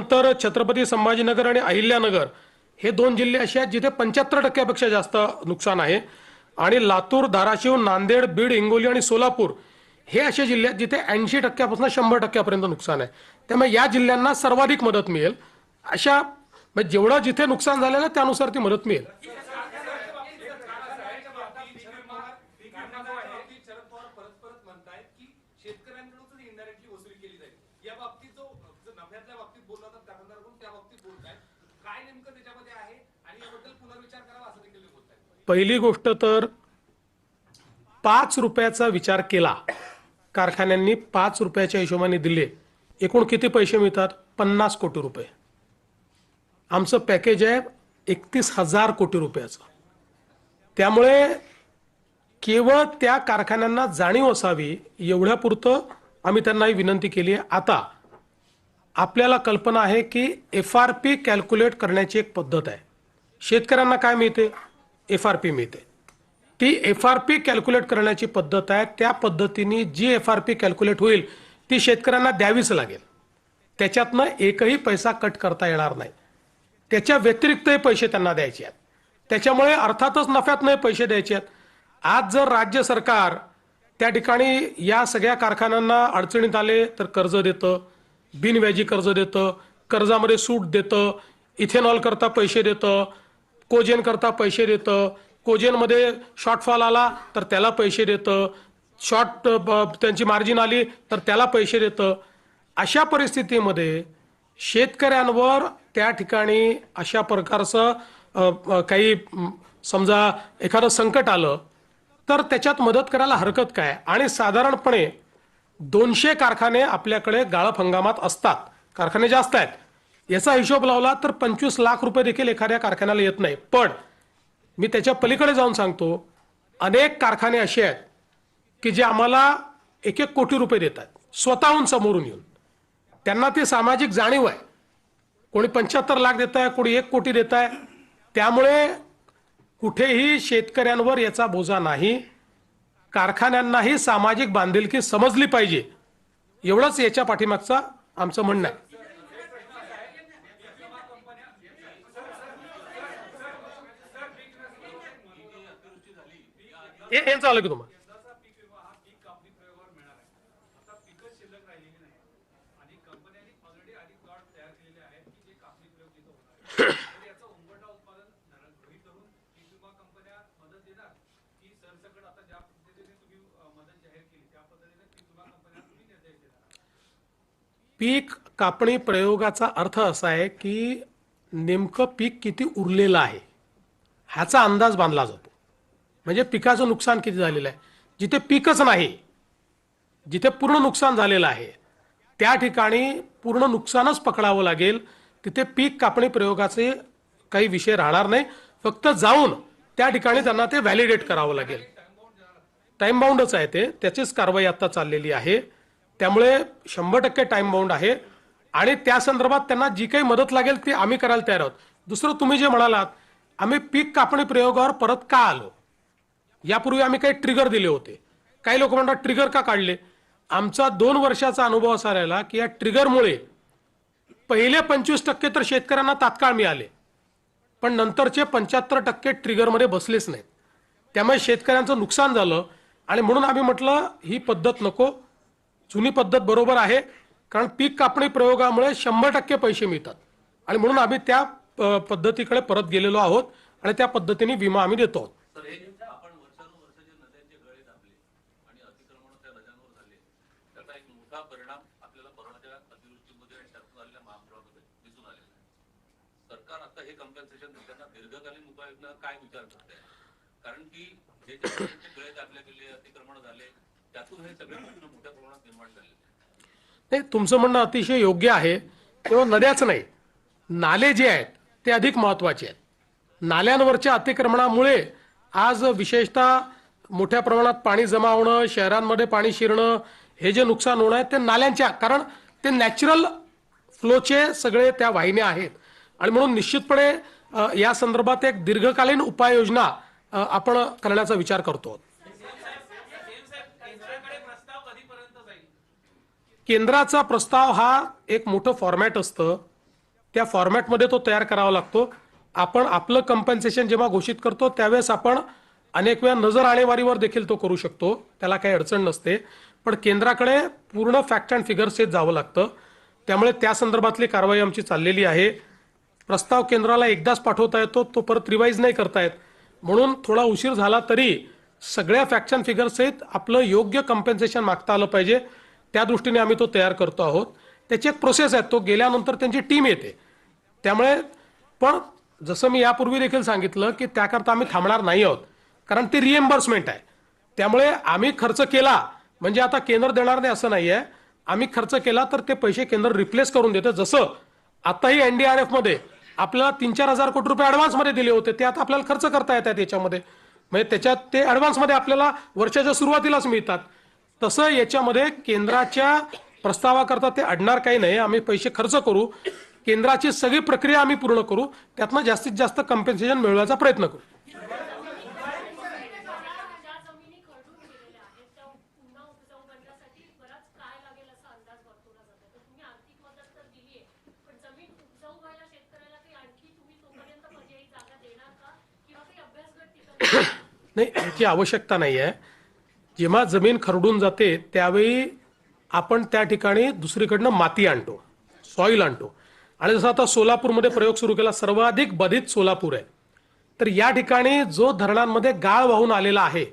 त्यानंतर छत्रपती संभाजीनगर आणि अहिल्यानगर हे दोन जिल्हे असे आहेत जिथे पंच्याहत्तर टक्क्यापेक्षा जास्त नुकसान आहे. आणि लातूर धाराशिव नांदेड बीड हिंगोली आणि सोलापूर हे असे जिल्हे आहेत जिथे ऐंशी टक्क्यापासून शंभर टक्क्यापर्यंत नुकसान आहे. त्यामुळे या जिल्ह्यांना सर्वाधिक मदत मिळेल. अशा म्हणजे जेवढं जिथे नुकसान झालेलं त्यानुसार ती मदत मिळेल बाबतीत शरद पवार परत परत म्हणतायत की शेतकऱ्यांकडूनच इनडायरेक्टली वसुली केली जाईल या बाबतीत जो जो नफ्यातल्या बाबतीत बोलला होता त्या संदर्भातून त्या बाबतीत बोलतायत काय नेमकं त्याच्यामध्ये आहे आणि याबद्दल पुनर्विचार करावा असं देखील ते बोलतायत पहिली गोष्ट तर पाच रुपयाचा विचार केला. कारखान्यांनी पाच रुपयाच्या हिशोबाने दिले. एकूण किती पैसे मिळतात? पन्नास कोटी रुपये. आमचं पॅकेज आहे एकतीस हजार कोटी रुपयाचं. त्यामुळे केवळ त्या कारखान्यांना जाणीव असावी एवढ्यापुरतं आम्ही त्यांना ही विनंती केली आहे. आता आपल्याला कल्पना आहे की एफ आर पी कॅल्क्युलेट करण्याची एक पद्धत आहे. शेतकऱ्यांना काय मिळते? एफ आर पी मिळते. ती एफ आर पी कॅल्क्युलेट करण्याची पद्धत आहे. त्या पद्धतीने जी एफ आर पी कॅल्क्युलेट होईल ती शेतकऱ्यांना द्यावीच लागेल. त्याच्यातनं एकही पैसा कट करता येणार नाही. त्याच्या व्यतिरिक्तही पैसे त्यांना द्यायचे आहेत. त्याच्यामुळे अर्थातच नफ्यातनंही पैसे द्यायचे आहेत. आज जर राज्य सरकार त्या ठिकाणी या सगळ्या कारखान्यांना अडचणीत आले तर कर्ज देतं बिनव्याजी कर्ज देतं कर्जामध्ये सूट देतं इथेनॉल करता पैसे देतं कोजेन करता पैसे देतं. कोजेनमध्ये शॉर्टफॉल आला तर त्याला पैसे देतं. शॉर्ट त्यांची मार्जिन आली तर त्याला पैसे देतं. अशा परिस्थितीमध्ये शेतकऱ्यांवर त्या ठिकाणी अशा प्रकारचं काही समजा एखादं संकट आलं तर त्याच्यात मदत करायला हरकत काय? आणि साधारणपणे दोनशे कारखाने आपल्याकडे गाळप हंगामात असतात. कारखाने जास्त आहेत. याचा हिशोब लावला तर पंचवीस लाख रुपये देखील एखाद्या कारखान्याला येत नाही. पण मी त्याच्या पलीकडे जाऊन सांगतो अनेक कारखाने असे आहेत की जे आम्हाला एक एक कोटी रुपये देतात स्वतःहून समोरून येऊन. त्यांना ती सामाजिक जाणीव आहे. कोणी पंच्याहत्तर लाख देत आहे कोणी एक कोटी देत आहे. त्यामुळे कुठेही शेतकऱ्यांवर याचा बोजा नाही. कारखान्यांनाही सामाजिक बांधिलकी समजली पाहिजे. एवढंच याच्या पाठीमागचा आमचं म्हणणं आहे हे हे चालू की तुम्हाला यंदाचा पीक विमा हा पीक कापणी प्रयोगावर मिळणार आहे आता पिकच शिल्लक राहिलेली नाही आणि कंपन्यांनी ऑलरेडी आधी प्लॉट तयार केलेले आहेत की जे कापणी प्रयोग तिथं होणार आहे. तर याचं उंबरठा उत्पादन धरण- गृहीत धरून पीक विमा कंपन्या मदत देणार की सरसकट आता ज्या पद्धतीने तुम्ही अं, मदत जाहीर केली त्या पद्धतीने पीक विमा कंपन्या तुम्ही निर्देश देणार पीक कापणी प्रयोगाचा अर्थ असा आहे की नेमकं पीक किती उरलेलं आहे ह्याचा अंदाज बांधला जातो. म्हणजे पिकाचं नुकसान किती झालेलं आहे? जिथे पीकच नाही जिथे पूर्ण नुकसान झालेलं आहे त्या ठिकाणी पूर्ण नुकसानच पकडावं लागेल. तिथे पीक कापणी प्रयोगाचे काही विषय राहणार नाही. फक्त जाऊन त्या ठिकाणी त्यांना ते व्हॅलिडेट करावं लागेल. टाइम बाउंडच आहे ते. त्याचीच कारवाई आता चाललेली आहे. त्यामुळे शंभर टक्के टाइम बाउंड आहे. आणि त्या संदर्भात त्यांना जी काही मदत लागेल ती आम्ही करायला तयार आहोत. दुसरं तुम्ही जे म्हणालात आम्ही पीक कापणी प्रयोगावर परत का आलो? यापूर्वी आम्ही काही ट्रिगर दिले होते. काही लोक म्हणतात ट्रिगर का काढले? आमचा दोन वर्षाचा अनुभव असा राहिला की या ट्रिगरमुळे पहिले पंचवीस टक्के तर शेतकऱ्यांना तात्काळ मिळाले. पण नंतरचे पंच्याहत्तर टक्के ट्रिगरमध्ये बसलेच नाहीत. त्यामुळे शेतकऱ्यांचं नुकसान झालं आणि म्हणून आम्ही म्हटलं ही पद्धत नको. जुनी पद्धत बरोबर आहे. कारण पीक कापणी प्रयोगामुळे शंभर टक्के पैसे मिळतात. आणि म्हणून आम्ही त्या पद्धतीकडे परत गेलेलो आहोत आणि त्या पद्धतीने विमा आम्ही देतो आहोत तर हे आपण वर्षानुवर्ष जे नद्यांचे गळे दाबले आणि अतिक्रमण त्या नद्यांवर झाले त्याचा एक मोठा परिणाम आपल्याला कोरोनाच्या अतिवृष्टीमध्ये आणि त्यातून आलेल्या महापुरामध्ये दिसून आलेला आहे. सरकार आता हे कम्पेन्सेशन देताना दीर्घकालीन उपाययोजना काय विचार करते कारण की जे गळे दाबले गेले अतिक्रमण झाले त्यातून हे सगळे प्रश्न मोठ्या प्रमाणात निर्माण झालेले नाही तुमचं म्हणणं अतिशय योग्य आहे तेव्हा नद्याच नाही. नाले जे आहेत ते अधिक महत्त्वाचे आहेत. नाल्यांवरच्या अतिक्रमणामुळे आज विशेषतः मोठ्या प्रमाणात पाणी जमा होणं शहरांमध्ये पाणी शिरणं हे जे नुकसान होणं आहे ते नाल्यांच्या कारण ते नॅचरल फ्लोचे सगळे त्या वाहिन्या आहेत. आणि म्हणून निश्चितपणे या संदर्भात एक दीर्घकालीन उपाययोजना आपण करण्याचा विचार करतो. केंद्राचा प्रस्ताव हा एक मोठं फॉर्मॅट असतं. त्या फॉर्मॅटमध्ये तो तयार करावा लागतो. आपण आपलं कंपन्सेशन जेव्हा घोषित करतो त्यावेळेस आपण अनेक वेळा नजर आणेवारीवर देखील तो करू शकतो. त्याला काही अडचण नसते. पण केंद्राकडे पूर्ण फॅक्ट अँड फिगर्स येत जावं लागतं. त्यामुळे त्या संदर्भातली कारवाई आमची चाललेली आहे. प्रस्ताव केंद्राला एकदाच पाठवता येतो तो परत रिवाईज नाही करता येत. म्हणून थोडा उशीर झाला तरी सगळ्या फॅक्ट अँड फिगर्स सहित आपलं योग्य कम्पेन्सेशन मागता आलं पाहिजे. त्या दृष्टीने आम्ही तो तयार करतो आहोत. त्याची एक प्रोसेस आहे तो गेल्यानंतर त्यांची टीम येते. त्यामुळे पण जसं मी यापूर्वी देखील सांगितलं की त्याकरता आम्ही थांबणार नाही आहोत. कारण ते रिएम्बर्समेंट आहे. त्यामुळे आम्ही खर्च केला म्हणजे आता केंद्र देणार नाही असं नाहीये. आम्ही खर्च केला तर ते पैसे केंद्र रिप्लेस करून देतं. जसं आताही एनडीआरएफमध्ये आपल्याला तीन चार हजार कोटी रुपये ॲडव्हान्समध्ये दिले होते. ते आता आपल्याला खर्च करता येतात याच्यामध्ये. म्हणजे त्याच्यात ते ॲडव्हान्समध्ये आपल्याला वर्षाच्या सुरुवातीलाच मिळतात. तसं याच्यामध्ये केंद्राच्या प्रस्तावाकरता ते अडणार काही नाही. आम्ही पैसे खर्च करू. केंद्राची सगळी प्रक्रिया आम्ही पूर्ण करू. त्यातनं जास्तीत जास्त कम्पेन्सेशन मिळवण्याचा प्रयत्न करू ज्या जमिनी खरडून गेलेल्या आहेत त्या पुन्हा उपजाऊ बनण्यासाठी बराच काळ लागेल असा अंदाज वर्तवला जातो तर तुम्ही आर्थिक मदत तर दिली आहे पण जमीन उपजाऊ व्हायला शेतकऱ्याला काही आणखी तुम्ही तोपर्यंत पर्यायी जागा देणार का किंवा काही अभ्यासगट तिथं नाही याची आवश्यकता नाही आहे जेव्हा जमीन खरडून जाते त्यावेळी आपण त्या ठिकाणी दुसरीकडनं माती आणतो सॉईल आणतो. आणि जसं आता सोलापूरमध्ये प्रयोग सुरू केला सर्वाधिक बाधित सोलापूर आहे. तर या ठिकाणी जो धरणांमध्ये गाळ वाहून आलेला आहे